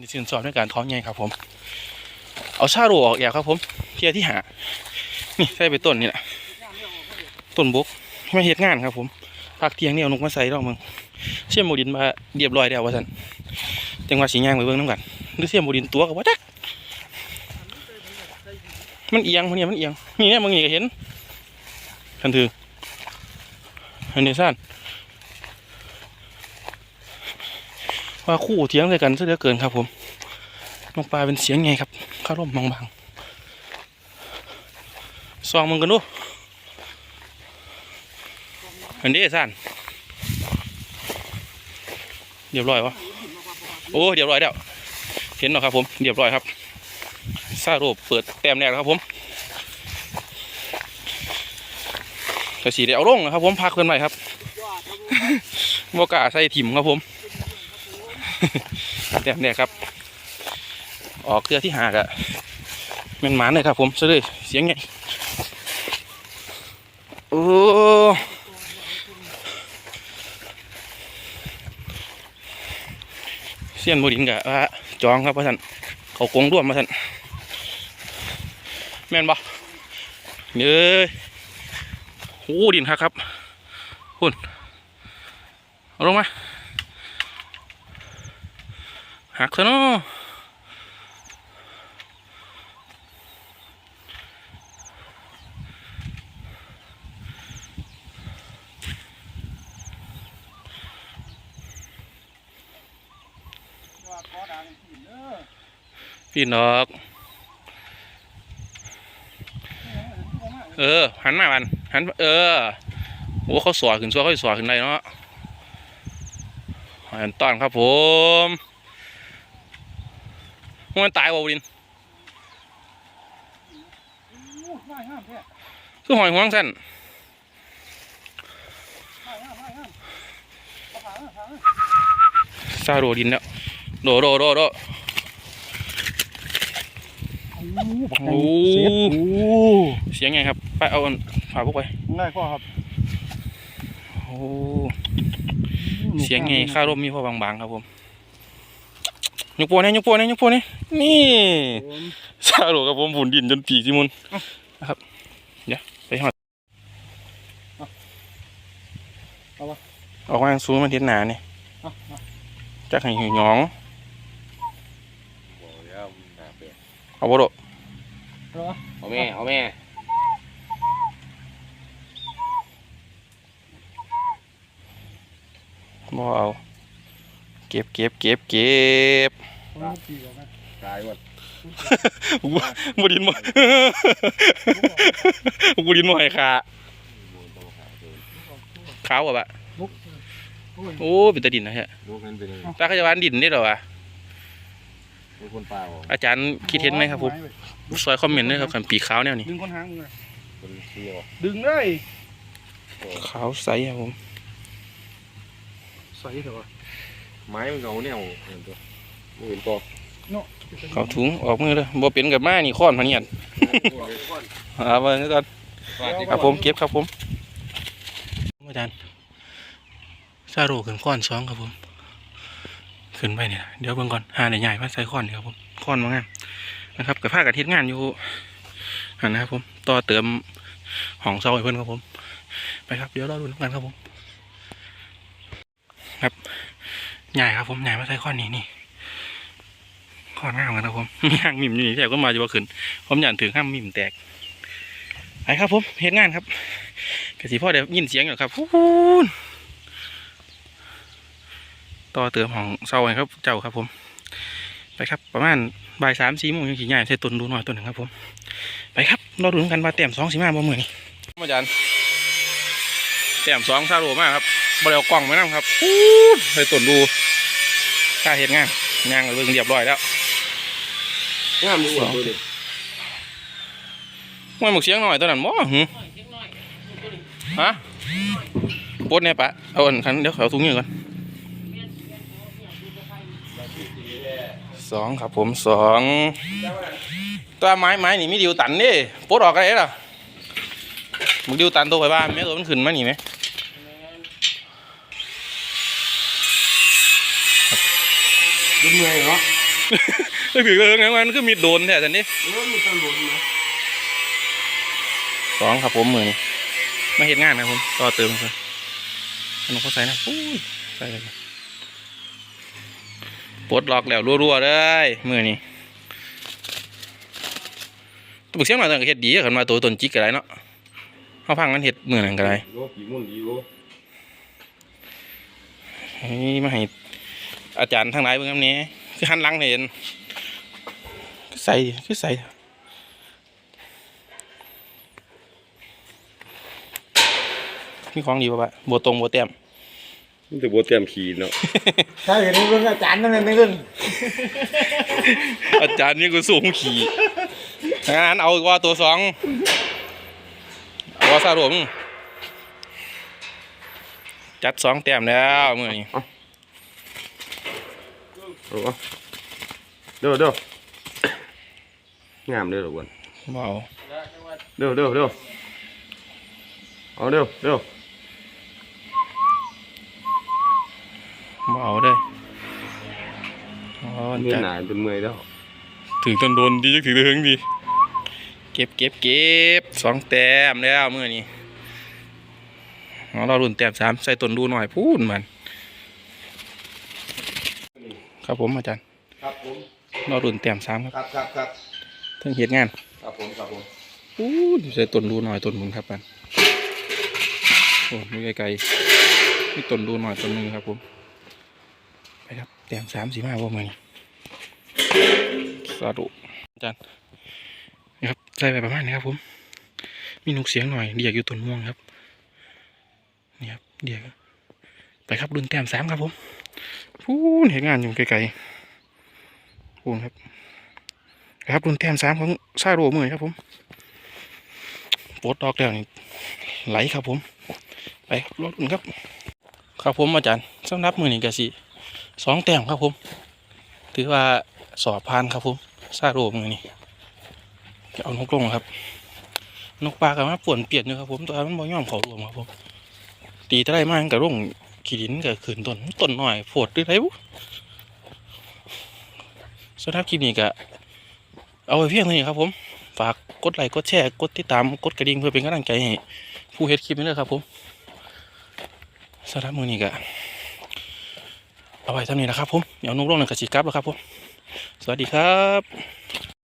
นี่สินสอบในการท้องใหญ่ครับ ผม เอาชาโรออกแอกครับ ผมเพียที่หา นี่ใส่ไปต้นนี่แหละต้นบกไม่เห็ดงานครับ ผมพักเที่ยงนี่เอานกมาใส่รอบมึงเชี่ยมโมดินมาเรียบร้อยแล้วว่าสันจังหวะสีย่างไปเบิ่งน้ำกันหรือเชี่ยมโมดินตัวกับว่าจักมันเอียงมันเนี่ยมันเอียงนี่เนี่ยมึงนี่ก็เห็นทันถืออันนี้สั้น ว่าคู่เถียงเลยกันซะเหลือเกินครับ ผมนกปลาเป็นเสียงไงครับข้าร่มบางๆซองมึงกันดูอันนี้สั้นเรียบร้อยวะโอ้เรียบร้อยแล้วเห็นแล้วครับ ผมเรียบร้อยครับซาโรเปิดแต้มแรกแล้วครับผมกระสีได้เอาลงนะครับ ผมพักเพื่อนไว้ครับโมกาใส่ถิ่มครับผม แต้มแรกครับ ออกเครือที่หากอะแม่นหมานเลยครับ ผมซะเลยเสียงไงโอ้เสียนบดินกะว่าจองครับพ่อท่านเขากงร่วมมาท่านแม่นบ่เนื้อโอ้ดินครับครับคุณเอาลงมา หักซะเนาะพี่นอก เออ หันมามันหัน เออโอ้เขาสวขึ้นซัวเขาสิสวขึ้นได้เนาะหันต้อนครับผม มันตายบ่าวดินคือหอยห่วงสั้นซาโรดินแล้วโดโดโดโดโอ้เสียงไงครับ ไปเอาอันฝาพวกไปง่ายกว่าครับ โอ้ เสียงไงข้ารมมีพอบางๆครับผม ยกโปเนี่ยยกโปเนี่ยยกโปเนี่ยนี่ซาโรกับผมผุนดินจนปีกสิมุนนะครับ เดี๋ยวไปหอดออกมาสูงมันเทียนหนาเนี่ยจักให้หิวหยองเอาบ่โดเอาแม่เอาแม่บ่เอา เก็บเก็บเก็บเก็บตายหมดบ่ดินบ่บ่ดินบ่ให้ขาขาวอะบะโอ้เป็นตาดินนะฮะลูกนั้นเป็นยังไงตาขยาบาลดินได้เหรอวะเป็นคนป่าบ่อาจารย์คิดเห็นไหมครับผมซอยคอมเมนต์ด้วยครับขันปีขาวแนวนี้ดึงคนหางมือคนเสียวดึงได้ขาวใสครับผมใส่เถอะ ไม้มันเงาเนี่ยเห็นตัวไม่เห็นตัวเขาถุงออกมือเลยบ่เป็นกับมานี่ค้อนพะเนียดเอาไปก่อนครับผมเก็บครับผมอาจารย์ซาโรขึ้นค้อนสองครับผม ขึ้นไปเนี่ยเดี๋ยวเบิ่งก่อนหาใหญ่ๆมาใส่ค้อนนี่ครับผมค้อนมางามนะครับกับผ้ากระทิดงานอยู่หันนะครับผมต่อเติมห้องเสาให้เพิ่นครับผม ไปครับเดี๋ยวรอดูกันครับผม ครับ ใหญ่ครับผมใหญ่มาใส่ค้อนนี่นี่ค้อนงามกันครับผมห้างมิมอยู่นี่แต่ก็มาจะว่าขึ้นผมอยากถึงห้างมิมแตกไปครับผมเฮ็ดงานครับกระสีพ่อเดี๋ยวยินเสียงอยู่ครับพูนต่อเติมของเสาให้ครับ เจ้าครับผม ไปครับ ประมาณบ่ายสามสี่โมงยังขี่ใหญ่ใส่ต้นดูหน่อยต้นหนึ่งครับผม ไปครับเราดูกันว่าแต้มสองสีมาบ่มือนี่อาจารย์แต้มสองซาโรมากครับบริเอากล่องไมานั่งครับพูดใส่ต้นดู ค่าเห็ดงานงานเบิ่งเรียบร้อยแล้วงามดีกว่าตัวดิมันหมกเสียงหน่อยตอนนั้นบ่หึฮะปดเนี่ยปะเอาอันคันเดี๋ยวเขาถุงมือก่อนสองครับผมสองตัวไม้ไม้นี่มีดิวตันเดิปลดออกอะไรล่ะมึงดิวตันตัวไปบ้านแม่ตัวมันขึ้นมานี่ไหม ดูเมื่อยเนาะไม่ถือเลยงั้นมันคือมีดโดนแท้สันนี่เออมีตำรวจนะสองครับผมมือนี่มาเห็นงานครับผมต่อเติมครับอันนี้เขาใส่นะปุ้ยใส่เลยปลดล็อกแล้วรัวๆเลยมือนี่ตัวบุกเสียงหน่อยตอนก็เฮ็ดดีขันมาตัวตนจิกก็ได้เนาะเขาพังมันเฮ็ดมือนั่นก็ได้โลกี่มุ่นดีโลเฮ้ยมาให้ อาจารย์ทั้งหลายเบิ่งคำนี้คือหันหลังให้เห็นคือใส่ดิคือใส่มีของดีป่ะปะบัวตรงบัวเต็มมันจะบัวเตรียมขีดเนาะใช่เห็นเรื่องอาจารย์นั่นนั่นขึ้นอาจารย์นี่กูสูงขี่งั้นเอาอีกว่าตัวสองเอาว่าซาโรมจัดสองแต้มแล้วมื่อนี้ เอาเอาเด้อเด้องามเด้อละวันเบเอาเด้อเด้อเด้อเอาเด้อเด้อเบเอาเลยอ๋อเมื่อจัดหนาจนเมื่อยแล้ว ถึงจนโดนดีจักถึงเรื่องดี เก็บเก็บเก็บสองแต้มแล้วมื่อนี้เอาเรารุ่นแต้มสามใส่ต้นดูหน่อยพูดมัน ครับผมอาจารย์ครับผมเรารุ่นแต้มสามครับครับครับครับเทั้งเหตุงานครับผมครับผมพูดใส่ต้นดูหน่อยต้นมึงครับมันโอ้ไม่ไกลๆนี่ต้นดูหน่อยต้นนึงครับผมไปครับแต้มสามสี่ห้าพวกมันสาธุอาจารย์นี่ครับใส่ไปประมาณนี้ครับผมมีนุกเสียงหน่อยเดียกอยู่ต้นม่วงครับนี่ครับเดียก ไปครับรุ่นแต้มสามครับผมพูนเห็นงานอยู่ไกลๆพูนครับไปครับรุ่นแต้มสามของซาโรมือครับผมปลดดอกแล้วนี่ไหลครับผม ไปรถรุ่นครับ ครับผมอาจารย์สำหรับมือนี้ก็สิสองแต้มครับผม ถือว่าสอบผ่านครับผมซาโรมือนี้จะเอานกลงครับ นกปลากับมาป่วนเปลี่ยนอยู่ครับผมตัวมันบ่ยอมเขารวมครับผมตีจะได้มากกับร่ง ขีดินกับขืนต้นต้นหน่อยโผดหรือไรบุสำหรับคลิปนี้ก็เอาไว้เพียงเท่านี้ครับผม ฝากกดไลค์กดแชร์กดติดตามกดกระดิ่งเพื่อเป็นกำลังใจให้ผู้เฮ็ดคลิปนี้เลยครับผมสำหรับมือนี้ก็เอาไว้เท่านี้นะครับผมเดี๋ยวนกลงร้องหนึ่งกระชิกลับแล้วครับผม สวัสดีครับ